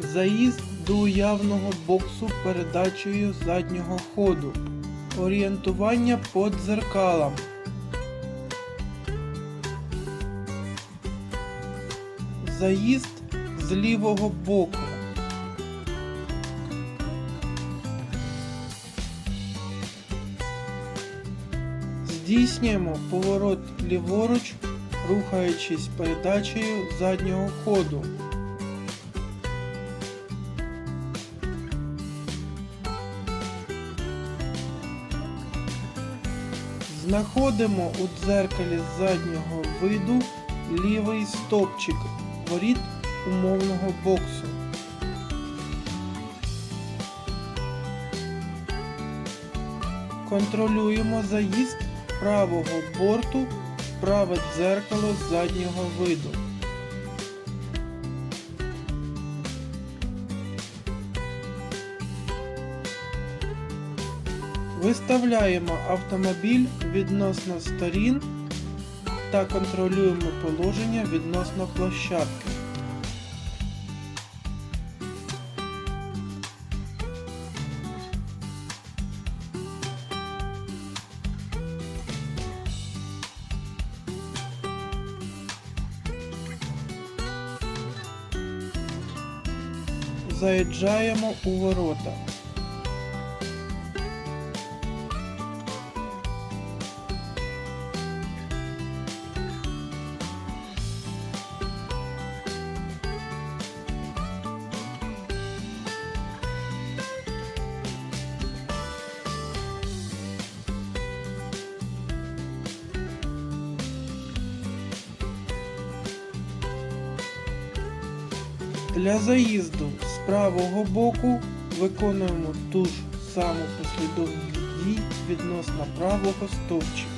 Заїзд до уявного боксу передачею заднього ходу. Орієнтування по дзеркалам. Заїзд з лівого боку. Здійснюємо поворот ліворуч, рухаючись передачею заднього ходу. Знаходимо у дзеркалі заднього виду лівий стопчик воріт умовного боксу. Контролюємо заїзд правого борту в праве дзеркало заднього виду. Виставляємо автомобіль відносно сторін та контролюємо положення відносно площадки. Заїжджаємо у ворота. Для заїзду з правого боку виконуємо ту ж саму послідовність дій відносно правого стовпчика.